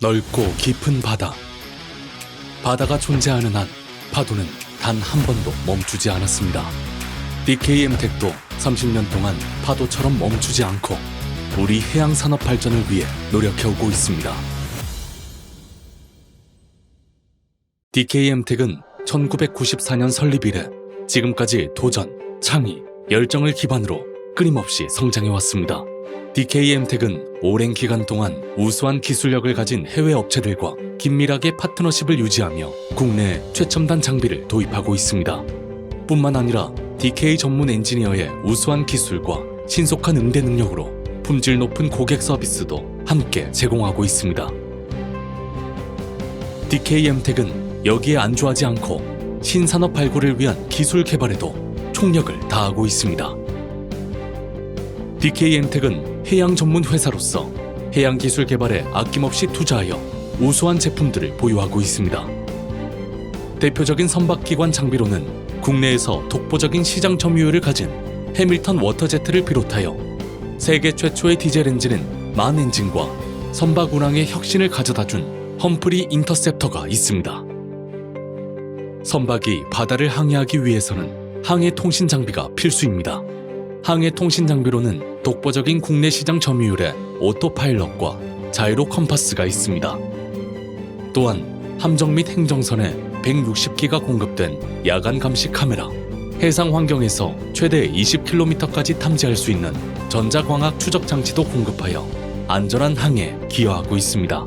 넓고 깊은 바다. 바다가 존재하는 한 파도는 단 한 번도 멈추지 않았습니다. DKM택도 30년 동안 파도처럼 멈추지 않고 우리 해양 산업 발전을 위해 노력해오고 있습니다. DKM택은 1994년 설립 이래 지금까지 도전, 창의, 열정을 기반으로 끊임없이 성장해왔습니다. DKM택은 오랜 기간 동안 우수한 기술력을 가진 해외 업체들과 긴밀하게 파트너십을 유지하며 국내 최첨단 장비를 도입하고 있습니다. 뿐만 아니라 DK 전문 엔지니어의 우수한 기술과 신속한 응대 능력으로 품질 높은 고객 서비스도 함께 제공하고 있습니다. DKM택은 여기에 안주하지 않고 신산업 발굴을 위한 기술 개발에도 총력을 다하고 있습니다. DKM택은 해양 전문 회사로서 해양 기술 개발에 아낌없이 투자하여 우수한 제품들을 보유하고 있습니다. 대표적인 선박기관 장비로는 국내에서 독보적인 시장 점유율을 가진 해밀턴 워터제트를 비롯하여 세계 최초의 디젤 엔진인 만 엔진과 선박 운항의 혁신을 가져다 준 험프리 인터셉터가 있습니다. 선박이 바다를 항해하기 위해서는 항해 통신 장비가 필수입니다. 항해 통신 장비로는 독보적인 국내 시장 점유율의 오토파일럿과 자이로 컴파스가 있습니다. 또한 함정 및 행정선에 160기가 공급된 야간 감시 카메라, 해상 환경에서 최대 20km까지 탐지할 수 있는 전자광학 추적 장치도 공급하여 안전한 항해에 기여하고 있습니다.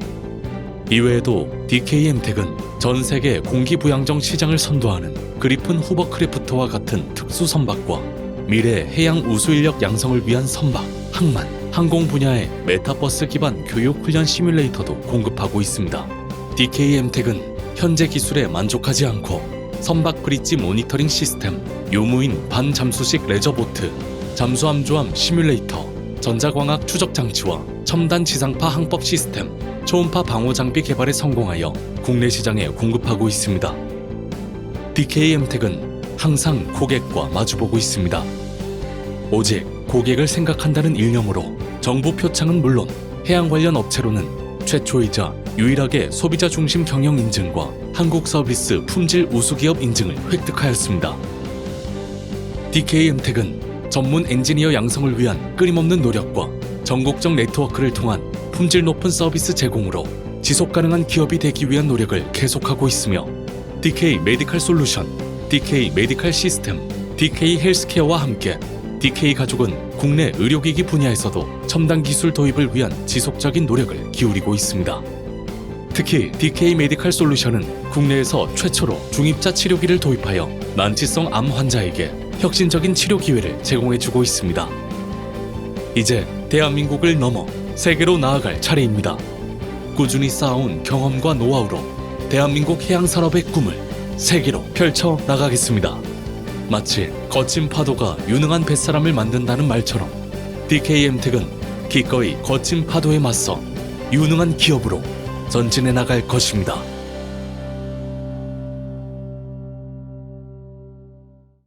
이외에도 DKM택은 전 세계 공기부양정 시장을 선도하는 그리픈 후버크래프트와 같은 특수 선박과 미래 해양 우수 인력 양성을 위한 선박, 항만, 항공 분야의 메타버스 기반 교육 훈련 시뮬레이터도 공급하고 있습니다. DKM택은 현재 기술에 만족하지 않고 선박 브릿지 모니터링 시스템, 요무인 반잠수식 레저보트, 잠수함조함 시뮬레이터, 전자광학 추적 장치와 첨단 지상파 항법 시스템, 초음파 방호 장비 개발에 성공하여 국내 시장에 공급하고 있습니다. DKM택은 항상 고객과 마주보고 있습니다. 오직 고객을 생각한다는 일념으로 정부 표창은 물론 해양 관련 업체로는 최초이자 유일하게 소비자 중심 경영 인증과 한국 서비스 품질 우수 기업 인증을 획득하였습니다. DKM택은 전문 엔지니어 양성을 위한 끊임없는 노력과 전국적 네트워크를 통한 품질 높은 서비스 제공으로 지속 가능한 기업이 되기 위한 노력을 계속하고 있으며 DK 메디칼 솔루션, DK 메디칼 시스템, DK 헬스케어와 함께 DK 가족은 국내 의료기기 분야에서도 첨단 기술 도입을 위한 지속적인 노력을 기울이고 있습니다. 특히 DK 메디칼 솔루션은 국내에서 최초로 중입자 치료기를 도입하여 난치성 암 환자에게 혁신적인 치료 기회를 제공해주고 있습니다. 이제 대한민국을 넘어 세계로 나아갈 차례입니다. 꾸준히 쌓아온 경험과 노하우로 대한민국 해양 산업의 꿈을 세계로 펼쳐 나가겠습니다. 마치 거친 파도가 유능한 뱃사람을 만든다는 말처럼 DKM택은 기꺼이 거친 파도에 맞서 유능한 기업으로 전진해 나갈 것입니다.